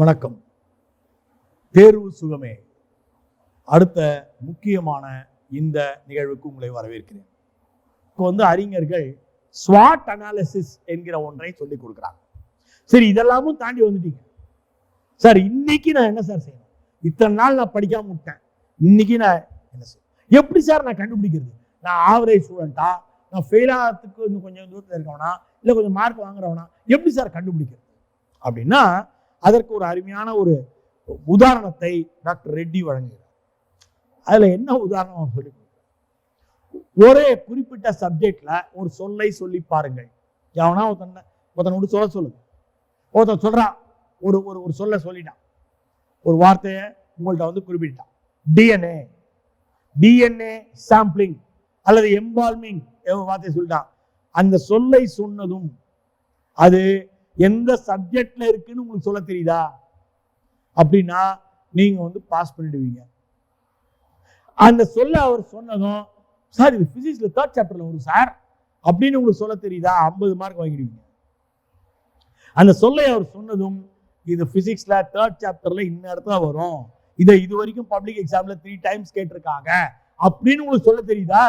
வணக்கம். தேர்வு சுகமே. அடுத்த முக்கியமான இந்த நிகழ்வுக்கு உங்களை வரவேற்கிறேன். இப்போ வந்து அறிஞர்கள் ஸ்வாட் அனாலிசிஸ் என்கிற ஒன்றை சொல்லிக் கொடுக்குறாங்க. சரி இதெல்லாமும் தாண்டி வந்துட்டீங்க. சார் இன்னைக்கு நான் என்ன சார் செய்யணும்? இத்தனை நாள் நான் படிக்காம விட்டேன். இன்னைக்கு நான் என்ன செய்யணும்? எப்படி சார் நான் கண்டுபிடிக்கிறது? நான் ஆவரேஜ் ஸ்டூடெண்ட்டா நான் ஃபெயில் ஆகிறதுக்கு இன்னும் கொஞ்சம் தூரத்தில் இருக்கவனா? இல்லை கொஞ்சம் மார்க் வாங்குறவனா? எப்படி சார் கண்டுபிடிக்கிறது? அப்படின்னா அதற்கு ஒரு அருமையான ஒரு உதாரணத்தை டாக்டர் ரெட்டி வழங்குகிறார். அதுல என்ன உதாரணம் சொல்லி ஒரே குறிப்பிட்ட சப்ஜெக்ட்ல ஒரு சொல்லை சொல்லி பாருங்கள். எவனா ஒருத்தன் ஒருத்தனோட சொல்ல சொல்லுங்க ஒருத்தன் சொல்றான் ஒரு ஒரு ஒரு சொல்ல சொல்லிட்டான். ஒரு வார்த்தையை உங்கள்கிட்ட வந்து குறிப்பிட்டான். டிஎன்ஏ டிஎன்ஏ சாம்பிளிங் அல்லது எம்பால்மிங் வார்த்தையை சொல்லிட்டான். அந்த சொல்லை சொன்னதும் அது எந்த சப்ஜெக்ட்ல இருக்குன்னு உங்களுக்கு சொல்ல தெரியுதா? அப்படின்னா நீங்க வந்து பாஸ் பண்ணிடுவீங்க. அந்த சொல்ல அவர் சொன்னதும் சார் இது பிசிக்ஸ்ல தேர்ட் சாப்டர்ல வரும் சார். அப்படின்னு உங்களுக்கு சொல்ல தெரியுதா? ஐம்பது மார்க் வாங்கிடுவீங்க. அந்த சொல்லை அவர் சொன்னதும் இது பிசிக்ஸ்ல தேர்ட் சாப்டர்ல இன்ன இடத்துல வரும். இதை இது வரைக்கும் பப்ளிக் எக்ஸாம்ல த்ரீ டைம்ஸ் கேட்டிருக்காங்க. அப்படின்னு உங்களுக்கு சொல்ல தெரியுதா?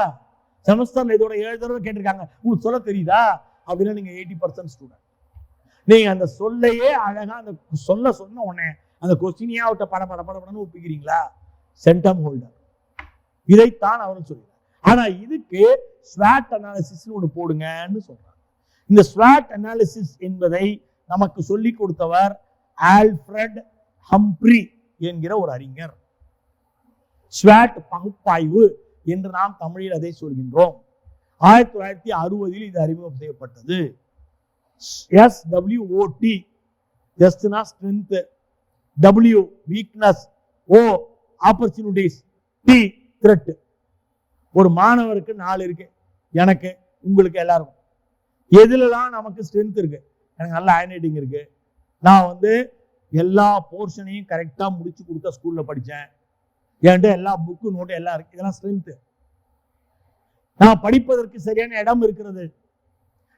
செமஸ்டர்ல இதோட ஏழு தடவை கேட்டிருக்காங்க. உங்களுக்கு சொல்ல தெரியுதா? அப்படின்னா நீங்கள் எயிட்டி பர்சன்ட் ஸ்டூடெண்ட் நீங்கள் அந்த சொல்லையே அழகா அந்த சொல்ல சொன்ன உடனே அந்த கொஸ்டினையே அவட்ட பட பட படப்படன்னு ஒப்பிக்கிறீங்களா? சென்டம் ஹோல்டர் இதைத்தான் அவரும் சொல்லுவார் ஆனால் இதுக்கு ஸ்வாட் அனாலிசிஸ்னு ஒன்று போடுங்கன்னு சொல்றாங்க இந்த ஸ்வாட் அனாலிசிஸ் என்பதை நமக்கு சொல்லிக் கொடுத்தவர் ஆல்ஃப்ரட் ஹம்ப்ரி என்கிற ஒரு அறிஞர். ஸ்வாட் பகுப்பாய்வு என்று நாம் தமிழில் அதை சொல்கின்றோம். ஆயிரத்தி தொள்ளாயிரத்தி அறுபதில் இது அறிமுகம் செய்யப்பட்டது S டபிள்யூஓடி எஸ்னா strength W weakness O opportunities T threat ஒரு மாணவருக்கு நாலு இருக்கு. எனக்கு உங்களுக்கு எல்லாருக்கும். எதுலலாம் நமக்கு ஸ்ட்ரென்த் இருக்கு? எனக்கு நல்ல ஹேண்ட்ரைட்டிங் இருக்கு. நான் வந்து எல்லா போர்ஷனையும் கரெக்டாக முடிச்சு கொடுத்த ஸ்கூலில் படித்தேன் என்கிட்ட எல்லா புக்கு நோட்டு எல்லாம் இருக்கு. இதெல்லாம் ஸ்ட்ரென்த்து நான் படிப்பதற்கு சரியான இடம் இருக்கிறது.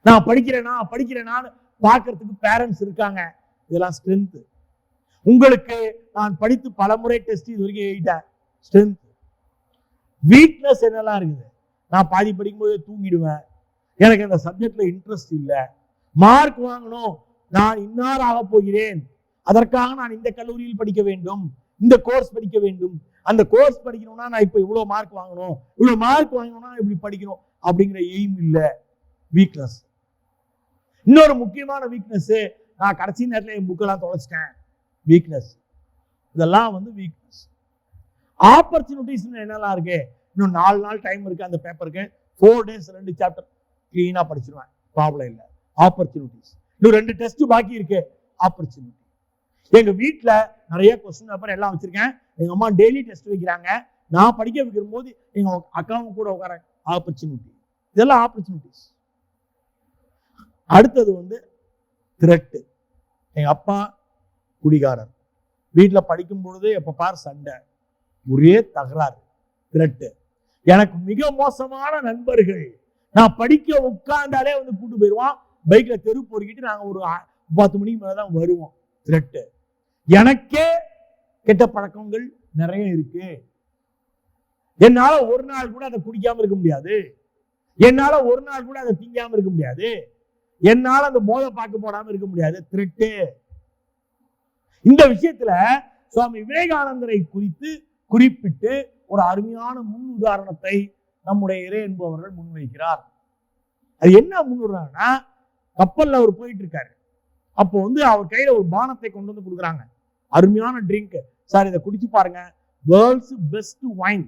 நான் படிக்கிறேனா படிக்கிறேனான்னு பார்க்கறதுக்கு பேரண்ட்ஸ் இருக்காங்க. இதெல்லாம் ஸ்ட்ரென்த் உங்களுக்கு நான் படித்து பல முறை டெஸ்ட் இது வரைக்கும் எழுதிட்டேன். ஸ்ட்ரென்த் வீக்னஸ் என்னெல்லாம் இருக்குது? நான் பாதி படிக்கும்போது தூங்கிடுவேன். எனக்கு அந்த சப்ஜெக்ட்ல இன்ட்ரெஸ்ட் இல்லை. மார்க் வாங்கணும். நான் இன்னார் ஆக போகிறேன். அதற்காக நான் இந்த கல்லூரியில் படிக்க வேண்டும். இந்த கோர்ஸ் படிக்க வேண்டும். அந்த கோர்ஸ் படிக்கணும்னா நான் இப்போ இவ்வளோ மார்க் வாங்கணும். இவ்வளோ மார்க் வாங்கணும்னா இப்படி படிக்கணும். அப்படிங்கிற எய்ம் இல்லை. வீக்னஸ் இன்னொரு முக்கியமான வீக்னஸ் நான் கடைசி நேரத்தில் என் புக்கெல்லாம் தொலைச்சிட்டேன். வீக்னஸ் இதெல்லாம் வந்து வீக்னஸ் ஆப்பர்ச்சுனிட்டிஸ் என்னெல்லாம் இருக்கு? இன்னும் நாலு நாள் டைம் இருக்கு அந்த பேப்பருக்கு ஃபோர் டேஸ் ரெண்டு சாப்டர் க்ளீனாக படிச்சிருவேன். ப்ராப்ளம் இல்லை. ஆப்பர்ச்சுனிட்டிஸ் இன்னும் ரெண்டு டெஸ்ட் பாக்கி இருக்கு. ஆப்பர்ச்சுனிட்டி எங்க வீட்டில் நிறைய கொஸ்டின் பேப்பர் எல்லாம் வச்சிருக்கேன். எங்க அம்மா டெய்லி டெஸ்ட் வைக்கிறாங்க. நான் படிக்க வைக்கிற போது எங்க அக்காவும் கூட உட்கார ஆப்பர்ச்சுனிட்டி இதெல்லாம் ஆப்பர்ச்சுனிட்டிஸ் அடுத்தது வந்து திரட்டு. எங்க அப்பா குடிகாரர். வீட்டில் படிக்கும் பொழுது எப்போ பார் சண்டை. ஒரே தகராறு திரட்டு. எனக்கு மிக மோசமான நண்பர்கள். நான் படிக்க உட்கார்ந்தாலே வந்து கூட்டு போயிடுவான் பைக்ல தெரு பொறுக்கிட்டு நாங்க ஒரு பத்து மணிக்கு மேலே தான் வருவோம். திரட்டு. எனக்கே கெட்ட பழக்கங்கள் நிறைய இருக்கு. என்னால ஒரு நாள் கூட அதை குடிக்காம இருக்க முடியாது. என்னால ஒரு நாள் கூட அதை திங்காம இருக்க முடியாது. என்னால அந்த மோத பார்க்க போடாம இருக்க முடியாது. திருட்டு. இந்த விஷயத்துல சுவாமி விவேகானந்தரை குறித்து குறிப்பிட்டு ஒரு அருமையான முன் உதாரணத்தை நம்முடைய இறை என்பவர்கள் முன்வைக்கிறார். அது என்ன முன்னுறாங்கன்னா கப்பல்ல அவர் போயிட்டு இருக்காரு அப்போ வந்து அவர் கையில ஒரு பானத்தை கொண்டு வந்து கொடுக்குறாங்க. அருமையான ட்ரிங்க் சார் இதை குடிச்சு பாருங்க. வேர்ல்ட்ஸ் பெஸ்ட் வைன்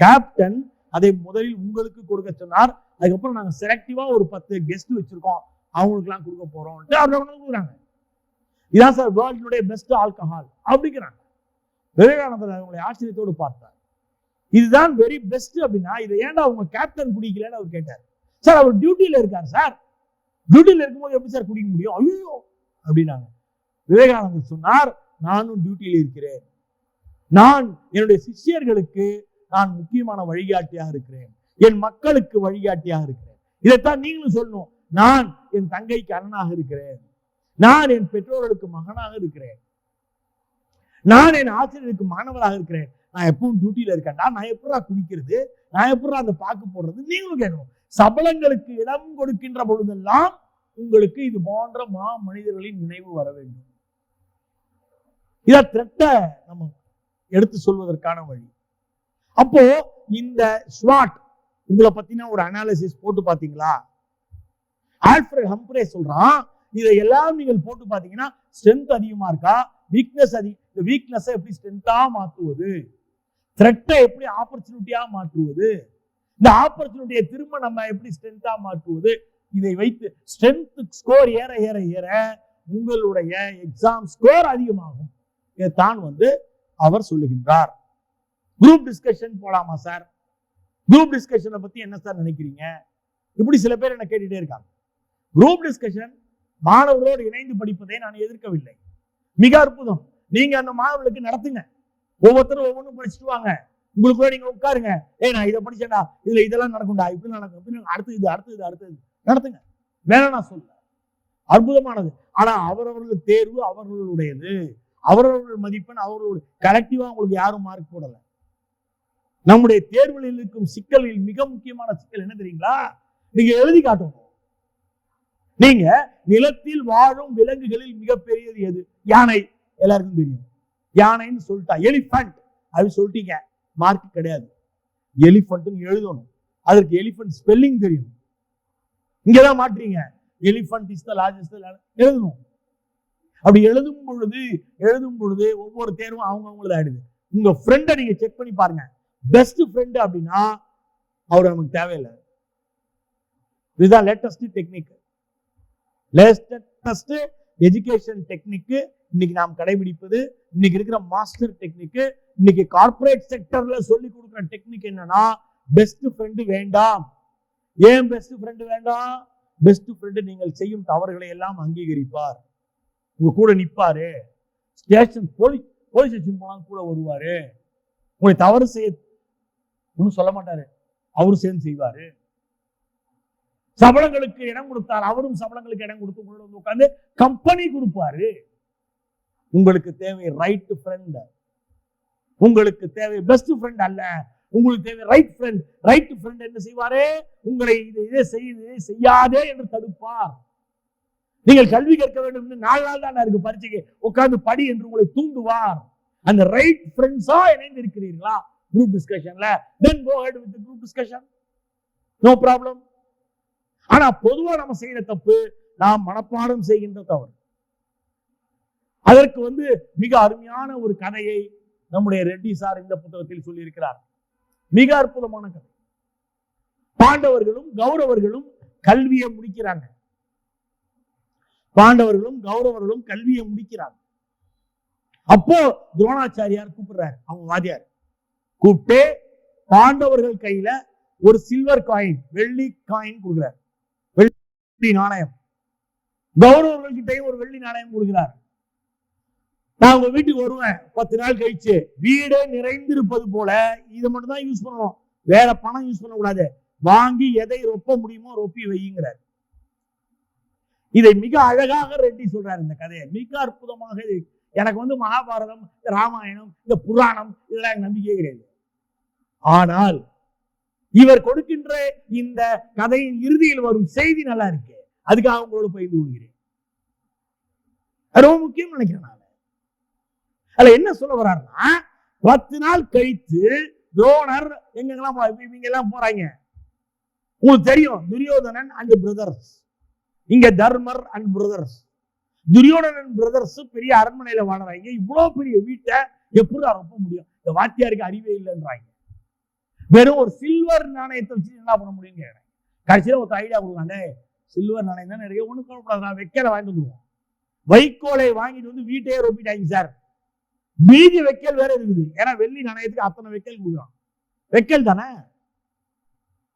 கேப்டன் அதை முதலில் உங்களுக்கு கொடுக்க சொன்னார். அதுக்கப்புறம் நாங்க செலக்டிவாக ஒரு பத்து கெஸ்ட் வச்சிருக்கோம். அவங்களுக்குலாம் கொடுக்க போறோம். அவர் கொடுக்குறாங்க இதான் சார் வேர்ல்டுடைய பெஸ்ட் ஆல்கஹால் அப்படிங்கிறாங்க. விவேகானந்தர் அவங்களுடைய ஆச்சரியத்தோடு பார்த்தார். இதுதான் வெரி பெஸ்ட் அப்படின்னா இதை ஏன்டா அவங்க கேப்டன் குடிக்கலன்னு அவர் கேட்டார். சார் அவர் டியூட்டியில் இருக்கார் சார் டியூட்டியில இருக்கும்போது எப்படி சார் குடிக்க முடியும்? ஐயோ! அப்படின்னாங்க. விவேகானந்தர் சொன்னார் நானும் டியூட்டியில் இருக்கிறேன். நான் என்னுடைய சிஷ்யர்களுக்கு நான் முக்கியமான வழிகாட்டியாக இருக்கிறேன். என் மக்களுக்கு வழிகாட்டியாக இருக்கிறேன். இதைத்தான் நீங்களும் சொல்லணும். நான் என் தங்கைக்கு அண்ணனாக இருக்கிறேன். நான் என் பெற்றோர்களுக்கு மகனாக இருக்கிறேன். நான் என் ஆசிரியருக்கு மாணவராக இருக்கிறேன். நான் எப்பவும் டியூட்டியில இருக்கேன்டா நான் எப்படா குடிக்கிறது? நான் எப்படா அந்த பாக்கு போடுறது? நீங்களும் கேட்கணும். சபலங்களுக்கு இடம் கொடுக்கின்ற பொழுதெல்லாம் உங்களுக்கு இது போன்ற மா மனிதர்களின் நினைவு வர வேண்டும். இதை திரட்ட நம்ம எடுத்து சொல்வதற்கான வழி. அப்போ இந்த ஸ்வாட் உங்களை பத்தின ஒரு அனாலிசிஸ் போட்டு பாத்தீங்களா ஆல்ஃபிரட் ஹம்ப்ரே சொல்றான் இதை எல்லாம் நீங்கள் போட்டு பாத்தீங்கன்னா ஸ்ட்ரென்த் அதிகமா இருக்கா? வீக்னஸ் அதி இந்த வீக்னஸை எப்படி ஸ்ட்ரென்த்தா மாற்றுவது? த்ரெட்டை எப்படி ஆப்பர்ச்சுனிட்டியா மாற்றுவது? இந்த ஆப்பர்ச்சுனிட்டியை திரும்ப நம்ம எப்படி ஸ்ட்ரென்த்தா மாற்றுவது? இதை வைத்து ஸ்ட்ரென்த் ஸ்கோர் ஏற ஏற ஏற உங்களுடைய எக்ஸாம் ஸ்கோர் அதிகமாகும். இதைத்தான் வந்து அவர் சொல்லுகின்றார். குரூப் டிஸ்கஷன் போலாமா சார் குரூப் டிஸ்கஷனை பத்தி என்ன சார் நினைக்கிறீங்க? இப்படி சில பேர் என்ன கேட்டுட்டே இருக்காங்க. குரூப் டிஸ்கஷன் மாணவர்களோடு இணைந்து படிப்பதை நான் எதிர்க்கவில்லை. மிக அற்புதம். நீங்க அந்த மாணவர்களுக்கு நடத்துங்க. ஒவ்வொருத்தரும் ஒவ்வொன்றும் படிச்சுட்டு வாங்க. உங்களுக்கு நீங்க உட்காருங்க. ஏய் நான் இதை படிச்சேன்டா. இதுல இதெல்லாம் நடக்கும்டா. இப்படி நடக்கும். இப்படி அடுத்து இது அடுத்து இது அடுத்து இது. நடத்துங்க. வேணாம் நான் சொல்ல அற்புதமானது. ஆனா அவரவர்கள் தேர்வு அவர்களுடையது. அவரவர்கள் மதிப்பெண் அவர்களுடைய கலெக்டிவா உங்களுக்கு யாரும் மார்க் போடலை. நம்முடைய தேர்வுகளில் இருக்கும் சிக்கல்களில் மிக முக்கியமான சிக்கல் என்ன தெரியுங்களா? நீங்க எழுதி காட்டணும். நீங்க நிலத்தில் வாழும் விலங்குகளில் மிகப்பெரியது எது? யானை. எல்லாருக்கும் தெரியும். யானைன்னு சொல்லிட்டா எலிஃபண்ட் அப்படி சொல்லிட்டீங்க. மார்க் கிடையாது. எலிஃபண்ட்னு எழுதணும். அதற்கு எலிஃபண்ட் ஸ்பெல்லிங் தெரியும். இங்கதான் மாட்டீங்க எலிஃபண்ட் இஸ் த லார்ஜஸ்ட் எழுதணும். அப்படி எழுதும் பொழுது எழுதும் பொழுது ஒவ்வொரு தேர்வும் அவங்க அவங்களது ஆயிடுது. உங்க ஃப்ரெண்டை நீங்க செக் பண்ணி பாருங்க. பெஸ்ட் ஃப்ரெண்டு அப்படின்னா அவர் நமக்கு தேவையில்லை. இதுதான் latest technique latest education technique இன்னைக்கு நாம் கடைபிடிப்பது இன்னைக்கு இருக்கிற மாஸ்டர் டெக்னிக்கு இன்னைக்கு கார்பரேட் செக்டர்ல சொல்லி கொடுக்குற டெக்னிக் என்னன்னா பெஸ்ட் ஃப்ரெண்டு வேண்டாம். ஏன் பெஸ்ட் ஃப்ரெண்டு வேண்டாம்? பெஸ்ட் ஃப்ரெண்டு நீங்கள் செய்யும் தவறுகளை எல்லாம் அங்கீகரிப்பார். உங்க கூட நிப்பாரு. ஸ்டேஷன் போலீஸ் போலீஸ் ஸ்டேஷன் போனாலும் கூட வருவாரு. உங்களை தவறு செய்ய ஒன்றும் சொல்ல மாட்டாரு. அவரும் சேர்ந்து செய்வாரு. சபலங்களுக்கு இடம் கொடுத்தார். அவரும் சபலங்களுக்கு இடம் கொடுத்து உங்களோட வந்து உட்கார்ந்து கம்பெனி கொடுப்பாரு. உங்களுக்கு தேவை ரைட் ஃப்ரெண்ட் உங்களுக்கு தேவை பெஸ்ட் ஃப்ரெண்ட் அல்ல. உங்களுக்கு தேவை ரைட் ஃப்ரெண்ட் ரைட் ஃப்ரெண்ட் என்ன செய்வாரு? உங்களை இது இதை செய்து செய்யாதே என்று தடுப்பார். நீங்கள் கல்வி கற்க வேண்டும் என்று நாலு நாள் தான் இருக்கு பரீட்சைக்கு. உட்கார்ந்து படி என்று உங்களை தூண்டுவார். அந்த ரைட் ஃப்ரெண்ட்ஸா இணைந்து இருக்கிறீர்களா group டிஸ்கஷன்ல then go ahead with group discussion no problem ஆனா பொதுவா நம்ம செய்யற தப்பு நாம் மனப்பாடம் செய்கின்ற தவறு. அதற்கு வந்து மிக அருமையான ஒரு கதையை நம்முடைய ரெட்டி சார் இந்த புத்தகத்தில் சொல்லியிருக்கிறார். மிக அற்புதமான கதை. பாண்டவர்களும் கௌரவர்களும் கல்வியை முடிக்கிறாங்க. பாண்டவர்களும் கௌரவர்களும் கல்வியை முடிக்கிறாங்க. அப்போ துரோணாச்சாரியார் கூப்பிடுறாரு அவங்க வாதியார் கூப்பிட்டு பாண்டவர்கள் கையில ஒரு சில்வர் காயின் வெள்ளி காயின் கொடுக்கிறார். வெள்ளி நாணயம். கௌரவர்கள் கிட்டையும் ஒரு வெள்ளி நாணயம் கொடுக்கிறார். நான் உங்க வீட்டுக்கு வருவேன். பத்து நாள் கழிச்சு வீடே நிறைந்திருப்பது போல இதை மட்டும் தான் யூஸ் பண்ணணும். வேற பணம் யூஸ் பண்ணக்கூடாது. வாங்கி எதை ரொப்ப முடியுமோ ரொப்பி வையுங்கிறார். இதை மிக அழகாக ரெட்டி சொல்றாரு இந்த கதையை. மிக அற்புதமாக இது. எனக்கு வந்து மகாபாரதம் இந்த ராமாயணம் இந்த புராணம் இதெல்லாம் எனக்கு நம்பிக்கை கிடையாது. ஆனால் இவர் கொடுக்கின்ற இந்த கதையின் இறுதியில் வரும் செய்தி நல்லா இருக்கு. அதுக்காக உங்களோட பகிர்ந்து கொள்கிறேன். ரொம்ப முக்கியம் நினைக்கிறேன் நான். அதுல என்ன சொல்ல வர்றாருன்னா பத்து நாள் கழித்து துரோணர் எங்கெல்லாம் இவங்க எல்லாம் போறாங்க? உங்களுக்கு தெரியும் துரியோதனன் அண்ட் பிரதர்ஸ் இங்க Dharmar and brothers Duryodhana brothers பெரிய அரண்மனையில வாழறாங்க. இவ்வளவு பெரிய வீட்டை எப்படி ரொம்ப முடியும்? இந்த வாத்தியாருக்கு அறிவே இல்லைன்றாங்க. வெறும் ஒரு சில்வர் நாணயத்தை வச்சு என்ன பண்ண முடியும்னு கேட்டேன். கடைசியில ஒரு ஐடியா கொடுக்காண்டே சில்வர் நாணயம் தான் நிறைய ஒன்றும் கவலைப்படாது நான் வைக்கல வாங்கிட்டு வந்துருவோம். வைக்கோலை வாங்கிட்டு வந்து வீட்டையே ரொப்பிட்டாங்க சார் மீதி வைக்கல் வேற இருக்குது. ஏன்னா வெள்ளி நாணயத்துக்கு அத்தனை வைக்கல் கொடுக்குறான். வைக்கல் தானே?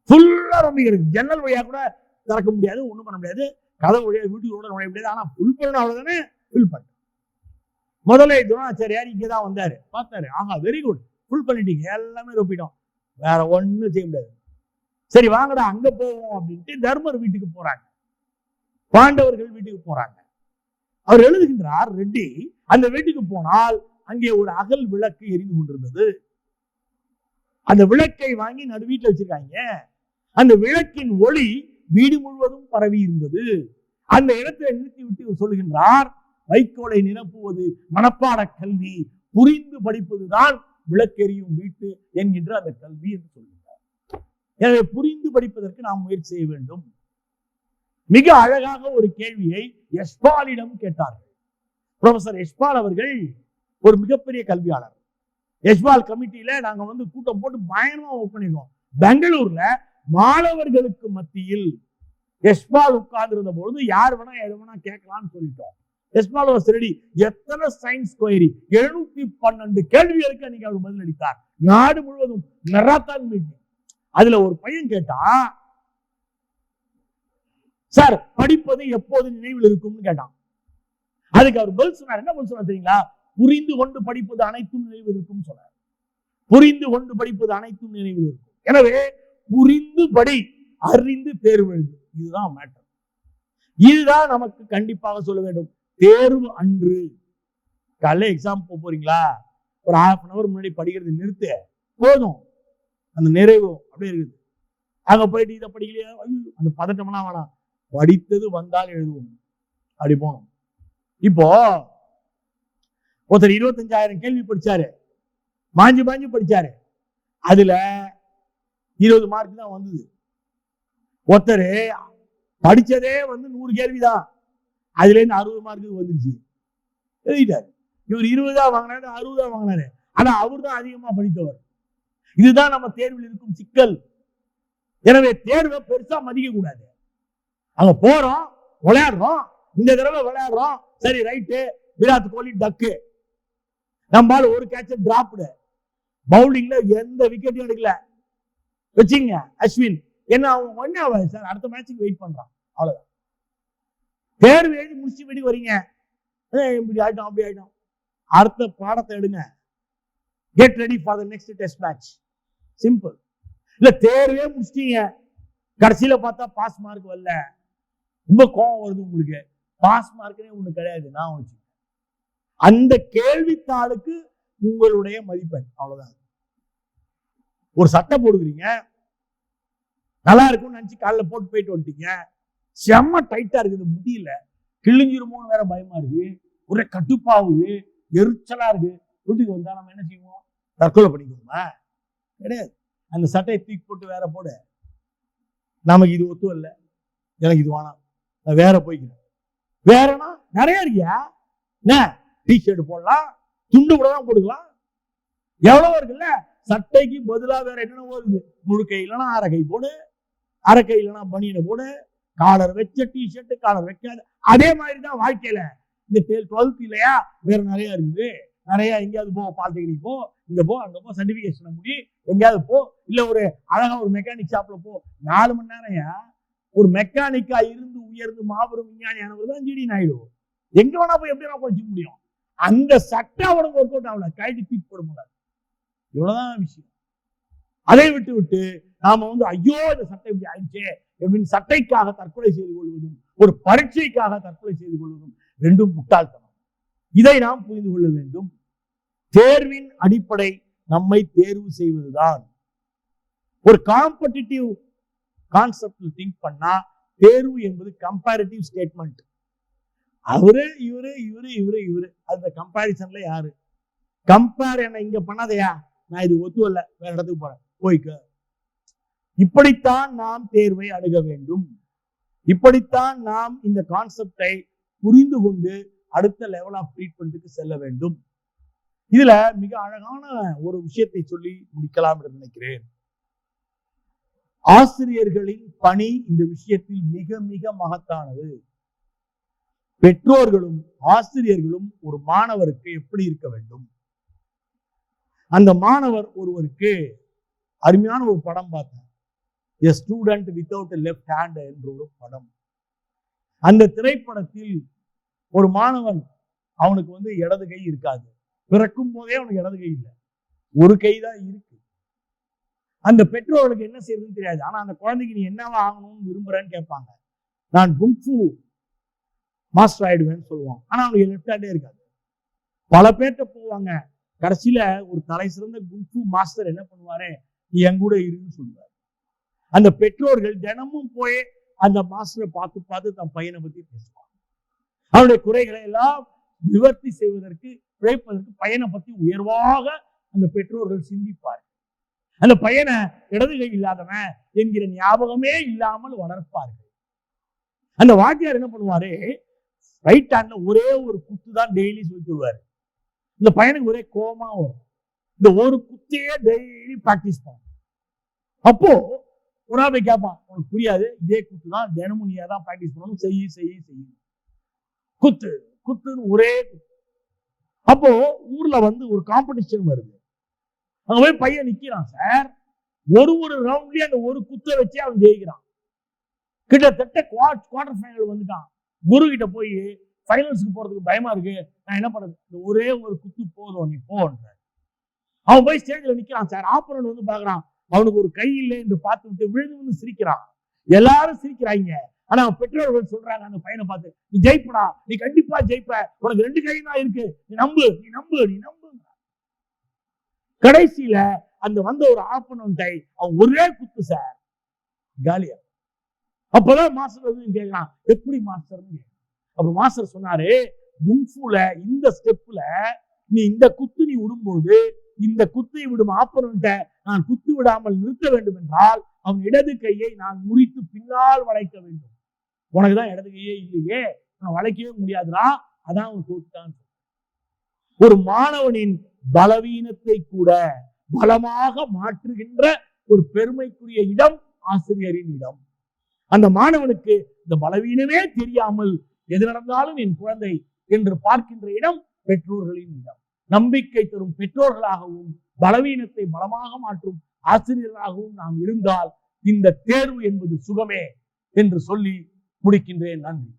ஃபுல்லா ரொம்ப இருக்கு. ஜன்னல் வழியா கூட திறக்க முடியாது ஒண்ணும் பண்ண முடியாது. கதவு வழியாக வீட்டுக்கு கூட நுழைய முடியாது. ஆனா ஃபுல் பண்ணணும் அவ்வளோதானே ஃபில் பண்ண. முதல்ல துரோணாச்சாரியார் இங்கே தான் வந்தாரு? பார்த்தாரு. ஆஹா வெரி குட் ஃபுல் பண்ணிட்டீங்க. எல்லாமே ரொப்பிட்டோம். வேற ஒண்ணும் செய்ய முடியாது. சரி வாங்கடா அங்க போவோம் அப்படின்ட்டு தர்மர் வீட்டுக்கு போறாங்க. பாண்டவர்கள் வீட்டுக்கு போறாங்க. அவர் எழுதுகின்றார் ரெட்டி அந்த வீட்டுக்கு போனால் அங்கே ஒரு அகல் விளக்கு எரிந்து கொண்டிருந்தது. அந்த விளக்கை வாங்கி நடு வீட்டுல வச்சிருக்காங்க. அந்த விளக்கின் ஒளி வீடு முழுவதும் பரவி இருந்தது. அந்த இடத்தை நிறுத்தி விட்டு சொல்லுகின்றார் வைக்கோலை நிரப்புவது மனப்பாட கல்வி புரிந்து படிப்பதுதான் விளக்கெரியும் வீட்டு என்கின்ற அந்த கல்வி என்று சொல்கின்றார் எனவே புரிந்து படிப்பதற்கு நாம் முயற்சி செய்ய வேண்டும். மிக அழகாக ஒரு கேள்வியை யஷ்பாலிடம் கேட்டார்கள். ப்ரொஃபசர் யஷ்பால் அவர்கள் ஒரு மிகப்பெரிய கல்வியாளர். யஷ்பால் கமிட்டியில நாங்க வந்து கூட்டம் போட்டு பயங்கரமா பண்ணிருக்கோம். பெங்களூர்ல மாணவர்களுக்கு மத்தியில் யஷ்பால் உட்கார்ந்திருந்த பொழுது யார் வேணா எது வேணா கேட்கலாம்னு சொல்லிட்டோம். எஸ்மால் வாஸ் ரெடி எத்தனை சயின்ஸ் கொயரி எழுநூத்தி பன்னெண்டு கேள்விகளுக்கு அன்னைக்கு அவர் பதிலளித்தார் நாடு முழுவதும் மெராத்தான் மீட்டிங் அதுல ஒரு பையன் கேட்டா சார் படிப்பது எப்போது நினைவில் இருக்கும்னு கேட்டான். அதுக்கு அவர் பதில் சொன்னார். என்ன பதில் சொன்னார் தெரியுங்களா? புரிந்து கொண்டு படிப்பது அனைத்தும் நினைவில் இருக்கும் சொன்னார். புரிந்து கொண்டு படிப்பது அனைத்தும் நினைவில் இருக்கும். எனவே புரிந்து படி அறிந்து தேர்வு எழுது. இதுதான் மேட்டர் இதுதான் நமக்கு கண்டிப்பாக சொல்ல வேண்டும். தேர்வு அன்று. காலைல எக்ஸாம் போக போறீங்களா? ஒரு ஹாஃப் அன் அவர் முன்னாடி படிக்கிறது நிறுத்து. போதும். அந்த நிறைவு அப்படியே இருக்குது. அங்கே போயிட்டு இதை படிக்கலையா? ஐயோ, அந்த பதட்டம்லாம் வேணாம். படித்தது வந்தால் எழுதுவோம். அப்படி போனோம். இப்போ ஒருத்தர் இருபத்தஞ்சாயிரம் கேள்வி படிச்சாரு. மாஞ்சி மாஞ்சி படிச்சாரு. அதுல இருபது மார்க் தான் வந்தது. ஒருத்தர் படிச்சதே வந்து நூறு கேள்விதான். அதுல இருந்து அறுபது மார்க்கு வந்துருச்சு. எழுதிட்டாரு. இவர் இருபதா வாங்கினாரு அறுபதா வாங்கினாரு. ஆனா அவர் தான் அதிகமா படித்தவர். இதுதான் நம்ம தேர்வில் இருக்கும் சிக்கல். எனவே தேர்வை பெருசா மதிக்க கூடாது அங்க போறோம் விளையாடுறோம் இந்த தடவை விளையாடுறோம். சரி ரைட்டு. விராட் கோலி டக்கு. நம்மால ஒரு கேட்ச டிராப்டு பவுலிங்ல எந்த விக்கெட்டும் எடுக்கல. வச்சுங்க அஸ்வின். என்ன அவன் ஒன்னு சார் அடுத்த மேட்சுக்கு வெயிட் பண்றான். அவ்வளவுதான். தேர்வு எழுதி முடிச்சு வீட்டுக்கு வரீங்க இப்படி ஆயிட்டோம் அப்படி ஆயிட்டோம். அடுத்த பாடத்தை எடுங்க. Get ready for the next test match simple இல்ல தேர்வே முடிச்சிட்டீங்க. கடைசியில பார்த்தா பாஸ் மார்க் வரல. ரொம்ப கோவம் வருது உங்களுக்கு. பாஸ் மார்க்னே ஒண்ணு கிடையாது நான் வச்சு அந்த கேள்வித்தாளுக்கு உங்களுடைய மதிப்பெண். அவ்வளவுதான். ஒரு சட்டை போடுகிறீங்க. நல்லா இருக்கும்னு நினைச்சு காலைல போட்டு போயிட்டு வந்துட்டீங்க. செம்ம டைட்டா இருக்குது. முடியல கிழிஞ்சிருமோன்னு வேற பயமா இருக்கு. ஒரே கட்டுப்பாகுது எரிச்சலா இருக்கு. வீட்டுக்கு வந்தா நம்ம என்ன செய்வோம்? தற்கொலை பண்ணிக்கணுமா கிடையாது. அந்த சட்டையை தூக்கி போட்டு வேற போடு. நமக்கு இது ஒத்து இல்லை. எனக்கு இது வேணாம். நான் வேற போய்க்கிறேன். வேறனா நிறைய இருக்கியா? என்ன? டிஷர்ட் போடலாம். துண்டு கூட தான் போட்டுக்கலாம். எவ்வளவு இருக்குல்ல? சட்டைக்கு பதிலா வேற என்னென்ன வருது முழுக்கை இல்லைன்னா கை போடு. அரை கை இல்லைன்னா பனியனை போடு. காலர் வச்ச டிஷர்ட் காலர் வைக்காத. அதே மாதிரி தான் வாழ்க்கையில. இந்த டுவெல்த் இல்லையா? வேற நிறைய இருக்குது. நிறைய எங்கேயாவது போ பாலிடெக்னிக் போ இங்க போ அங்க போ சர்டிபிகேஷன் முடி எங்கேயாவது போ இல்ல ஒரு அழகா ஒரு மெக்கானிக் ஷாப்ல போ. நாலு மணி நேரம் ஒரு மெக்கானிக்கா இருந்து உயர்ந்து மாபெரும் விஞ்ஞானி ஆனவர் தான் ஜிடி நாயுடு. எங்க வேணா போய் எப்படி வேணா குறைச்சிக்க முடியும்? அந்த சட்டை அவனுக்கு ஒர்க் அவுட் ஆகல. கைட்டு தீட்டு போட முடியாது இவ்வளவுதான் விஷயம். அதை விட்டு விட்டு நாம வந்து ஐயோ இந்த சட்டை இப்படி ஆயிடுச்சே அப்படின்னு சட்டைக்காக தற்கொலை செய்து கொள்வதும் ஒரு பரீட்சைக்காக தற்கொலை செய்து கொள்வதும் ரெண்டும் முட்டாள்தனம். இதை நாம் புரிந்து கொள்ள வேண்டும். தேர்வின் அடிப்படை நம்மை தேர்வு செய்வதுதான். ஒரு காம்படிட்டிவ் கான்செப்ட் திங்க் பண்ணா தேர்வு என்பது கம்பேரிட்டிவ் ஸ்டேட்மெண்ட் அவரு இவரு இவரு இவரு இவரு. அந்த கம்பாரிசன்ல யாரு? கம்பேர் என்ன இங்க பண்ணாதையா? நான் இது ஒத்துவல்ல. வேற இடத்துக்கு போறேன். போய்க்க இப்படித்தான் நாம் தேர்வை அணுக வேண்டும். இப்படித்தான் நாம் இந்த கான்செப்டை புரிந்து கொண்டு அடுத்த லெவல் ஆஃப் ட்ரீட்மெண்ட்டுக்கு செல்ல வேண்டும். இதுல மிக அழகான ஒரு விஷயத்தை சொல்லி முடிக்கலாம் என்று நினைக்கிறேன். ஆசிரியர்களின் பணி இந்த விஷயத்தில் மிக மிக மகத்தானது. பெற்றோர்களும் ஆசிரியர்களும் ஒரு மாணவருக்கு எப்படி இருக்க வேண்டும்? அந்த மாணவர் ஒருவருக்கு அருமையான ஒரு படம் பார்த்தேன். A student without left hand என்ற ஒரு படம். அந்த திரைப்படத்தில் ஒரு மாணவன் அவனுக்கு வந்து இடது கை இருக்காது. பிறக்கும் போதே அவனுக்கு இடது கை இல்லை. ஒரு கை தான் இருக்கு. அந்த பெற்றோர்களுக்கு என்ன செய்யறதுன்னு தெரியாது. ஆனா அந்த குழந்தைக்கு நீ என்னவா ஆகணும்னு விரும்புறேன்னு கேட்பாங்க. நான் குங்ஃபு மாஸ்டர் ஆயிடுவேன்னு சொல்லுவான். ஆனா அவனுக்கு லெஃப்ட் ஹேண்டே இருக்காது. பல பேர்கிட்ட போவாங்க. கடைசியில ஒரு தலை சிறந்த குங்ஃபு மாஸ்டர் என்ன பண்ணுவாரு? நீ என் கூட இருன்னு சொல்லுவார் அந்த பெற்றோர்கள் தினமும் போய் அந்த மாஸ்டரை பார்த்து பார்த்து தன் பையனை பத்தி பேசுவாங்க. அவனுடைய குறைகளை எல்லாம் நிவர்த்தி செய்வதற்கு பிழைப்பதற்கு பையனை பத்தி உயர்வாக அந்த பெற்றோர்கள் சிந்திப்பார் அந்த பையனை இடது கை இல்லாதவன் என்கிற ஞாபகமே இல்லாமல் வளர்ப்பார்கள். அந்த வாத்தியார் என்ன பண்ணுவாரு? ரைட் ஹேண்ட்ல ஒரே ஒரு குத்து தான் டெய்லி சொல்லிடுவாரு இந்த பையனுக்கு ஒரே கோமா வரும். இந்த ஒரு குத்தையே டெய்லி ப்ராக்டிஸ் பண்ணும் அப்போ ஒரு ஆள் போய் கேட்பான் உனக்கு புரியாது இதே குத்து தான் தினமும் நீ தான் ப்ராக்டிஸ் பண்ணணும் செய்ய செய்ய செய்ய குத்து குத்துன்னு ஒரே குத்து. அப்போ ஊர்ல வந்து ஒரு காம்படிஷன் வருது. அங்க போய் பையன் நிக்கிறான் சார் ஒரு ஒரு ரவுண்ட்லயும் அந்த ஒரு குத்தை வச்சு அவன் ஜெயிக்கிறான். கிட்டத்தட்ட குவார்டர் ஃபைனல் வந்துட்டான். குரு கிட்ட போய் ஃபைனல்ஸ்க்கு போறதுக்கு பயமா இருக்கு. நான் என்ன பண்றது இந்த ஒரே ஒரு குத்து போதும் நீ போன்ற அவன் போய் ஸ்டேஜ்ல நிக்கிறான். சார் ஆப்பரன் வந்து பாக்குறான் அவனுக்கு ஒரு கை இல்லை என்று பார்த்து விட்டு விழுந்து வந்து சிரிக்கிறான். எல்லாரும் சிரிக்கிறாங்க. ஆனா அவன் பெற்றோர்கள் சொல்றாங்க அந்த பையனை பார்த்து நீ ஜெயிப்படா நீ கண்டிப்பா ஜெயிப்ப. உனக்கு ரெண்டு கை தான் இருக்கு. நீ நம்பு நீ நம்பு நீ நம்பு கடைசியில அந்த வந்த ஒரு ஆப்பனண்டை அவன் ஒரே குத்து சார். காலியா அப்பதான் மாஸ்டர் வந்து கேட்கறான் எப்படி மாஸ்டர்னு அப்ப மாஸ்டர் சொன்னாரு குங்ஃபுல இந்த ஸ்டெப்ல நீ இந்த குத்து நீ விடும்போது இந்த குத்தை விடும் ஆப்பரன்ட்ட நான் குத்து விடாமல் நிறுத்த வேண்டும் என்றால் அவன் இடது கையை நான் முறித்து பின்னால் வளைக்க வேண்டும். உனக்கு தான் இடது கையே இல்லையே உன்னை வளைக்கவே முடியாதுடா அதான் அவன் தோத்துட்டான் ஒரு மாணவனின் பலவீனத்தை கூட பலமாக மாற்றுகின்ற ஒரு பெருமைக்குரிய இடம் ஆசிரியரின் இடம். அந்த மாணவனுக்கு இந்த பலவீனமே தெரியாமல் எது நடந்தாலும் என் குழந்தை என்று பார்க்கின்ற இடம் பெற்றோர்களின் இடம். நம்பிக்கை தரும் பெற்றோர்களாகவும் பலவீனத்தை பலமாக மாற்றும் ஆசிரியர்களாகவும் நாம் இருந்தால் இந்த தேர்வு என்பது சுகமே என்று சொல்லி முடிக்கின்றேன். நன்றி.